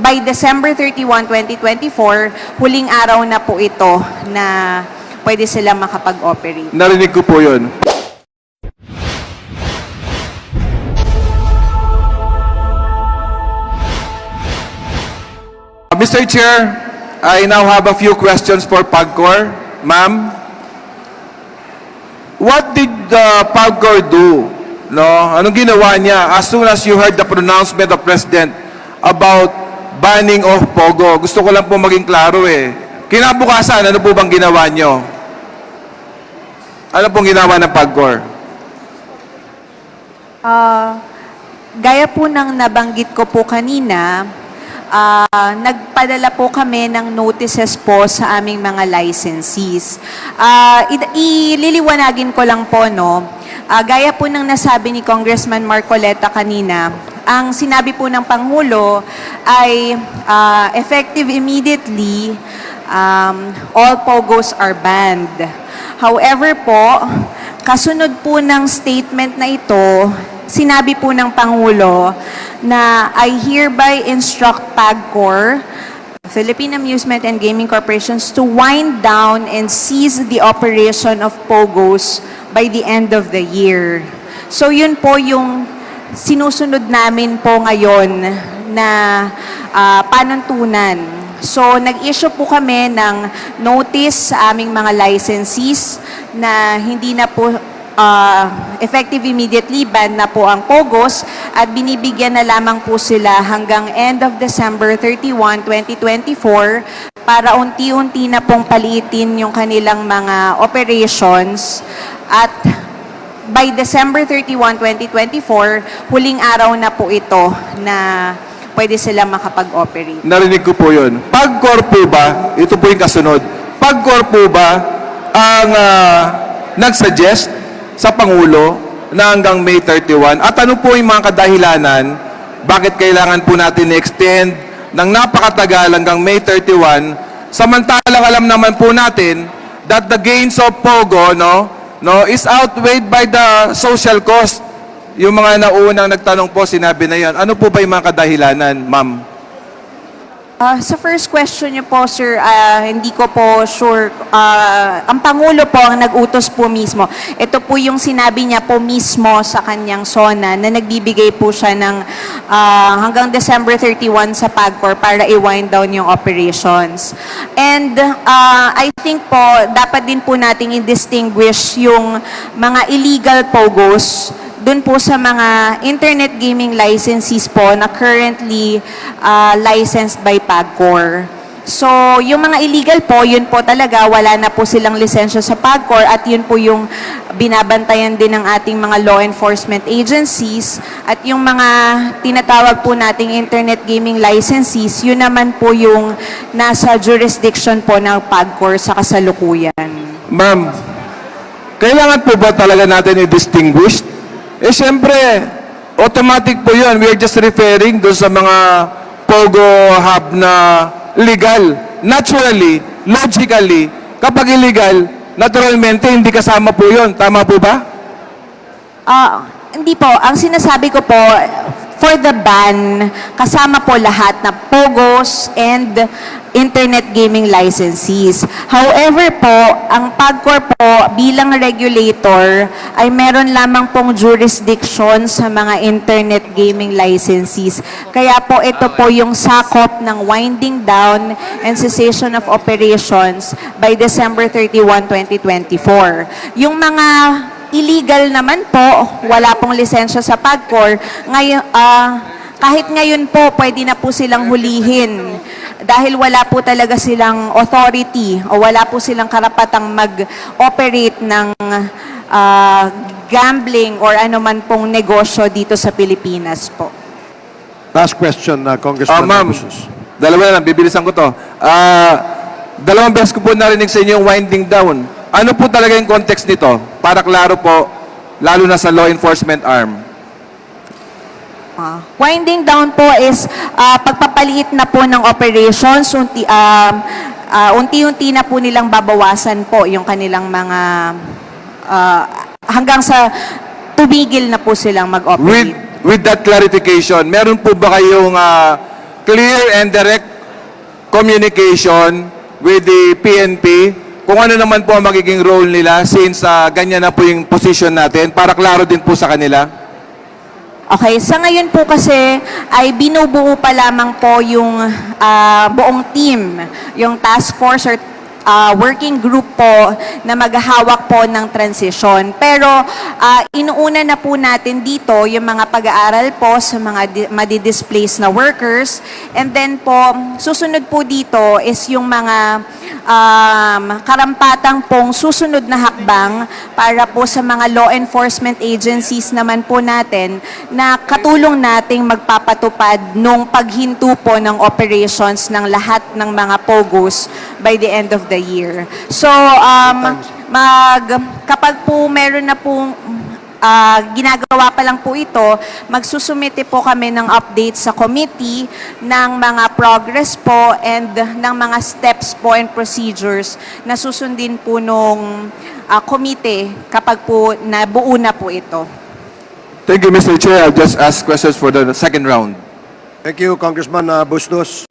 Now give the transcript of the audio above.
by December 31, 2024, huling araw na po ito na pwede silang makapag-operate. Narinig ko po yun. Mr. Chair, I now have a few questions for PAGCOR. Ma'am, what did the PAGCOR do? No? Anong ginawa niya as soon as you heard the pronouncement of President about banning of POGO? Gusto ko lang po maging klaro eh. Kinabukasan, ano po bang ginawa niyo? Ano pong ginawa ng PAGCOR? Ah, gaya po ng nabanggit ko po kanina, ah, nagpadala po kami ng notices po sa aming mga licensees. I- ililiwanagin ko lang po, no, ah, gaya po ng nasabi ni Congressman Marcoleta kanina, ang sinabi po ng Pangulo ay ah, effective immediately, um, all POGOs are banned. However po, kasunod po ng statement na ito, sinabi po ng Pangulo na I hereby instruct PAGCOR, Philippine Amusement and Gaming Corporations, to wind down and cease the operation of POGOs by the end of the year. So yun po yung sinusunod namin po ngayon na ah, panuntunan. So, nag-issue po kami ng notice sa aming mga licensees na hindi na po ah, effective immediately ban na po ang POGOS at binibigyan na lamang po sila hanggang end of December 31, 2024 para unti-unti na pong paliitin yung kanilang mga operations at by December 31, 2024, huling araw na po ito na pwede silang makapag-operate. Narinig ko po yun. PAGCOR po ba, ito po yung kasunod, PAGCOR po ba ang ah, nag-suggest sa Pangulo na hanggang May 31? At ano po yung mga kadahilanan bakit kailangan po natin i-extend ng napakatagal hanggang May 31 samantalang alam naman po natin that the gains of Pogo no, no, is outweighed by the social cost. Yung mga naunang nagtanong po, sinabi na yan. Ano po ba yung mga kadahilanan, ma'am? Ah, sa first question niyo po, sir, ah, hindi ko po sure. Ah, ang Pangulo po ang nag-utos po mismo. Ito po yung sinabi niya po mismo sa kanyang SONA na nagbibigay po siya ng ah, hanggang December 31 sa PAGCOR para i-wind down yung operations. And ah, I think po, dapat din po nating i-distinguish yung mga illegal POGOs dun po sa mga internet gaming licensees po na currently uh, licensed by PAGCOR. So, yung mga illegal po, yun po talaga, wala na po silang lisensya sa PAGCOR at yun po yung binabantayan din ng ating mga law enforcement agencies at yung mga tinatawag po nating internet gaming licensees, yun naman po yung nasa jurisdiction po ng PAGCOR sa kasalukuyan. Ma'am, kailangan po ba talaga natin i-distinguish? Eh, siyempre, automatic po yun. We are just referring doon sa mga Pogo Hub na legal. Naturally, logically, kapag illegal, naturalmente, hindi kasama po yun. Tama po ba? Ah, hindi po. Ang sinasabi ko po, for the ban, kasama po lahat na POGOs and internet gaming licensees. However po, ang PAGCOR po bilang regulator ay meron lamang pong jurisdiction sa mga internet gaming licensees. Kaya po ito po yung sakop ng winding down and cessation of operations by December 31, 2024. Yung mga illegal naman po, wala pong lisensya sa PAGCOR. Ngayon, ah, kahit ngayon po, pwede na po silang hulihin dahil wala po talaga silang authority o wala po silang karapatang mag-operate ng ah, gambling or anuman pong negosyo dito sa Pilipinas po. Last question, uh, Congressman ma'am, Abusos. dalawa na lang, bibilisan ko to. Ah, dalawang beses ko po narinig sa inyo yung winding down. Ano po talaga yung context nito? Para klaro po, lalo na sa law enforcement arm. Ah, winding down po is ah, pagpapaliit na po ng operations, unti, um, ah, unti-unti na po nilang babawasan po yung kanilang mga ah, hanggang sa tumigil na po silang With, mag-operate. with that clarification, meron po ba kayong ah, clear and direct communication with the PNP kung ano naman po ang magiging role nila since ah, ganyan na po yung position natin para klaro din po sa kanila. Okay, sa ngayon po kasi ay binubuo pa lamang po yung ah, buong team, yung task force or ah, working group po na maghahawak po ng transition. Pero ah, inuuna na po natin dito yung mga pag-aaral po sa mga di- madi-displace na workers. And then po, susunod po dito is yung mga um, karampatang pong susunod na hakbang para po sa mga law enforcement agencies naman po natin na katulong nating magpapatupad nung paghinto po ng operations ng lahat ng mga POGOs by the end of the year. So, um, mag, kapag po meron na pong Ah, ginagawa pa lang po ito, magsusumite po kami ng update sa committee ng mga progress po and ng mga steps po and procedures na susundin po nung ah, komite kapag po nabuo na po ito. Thank you, Mr. Chair. I'll just ask questions for the second round. Thank you, Congressman uh, Bustos.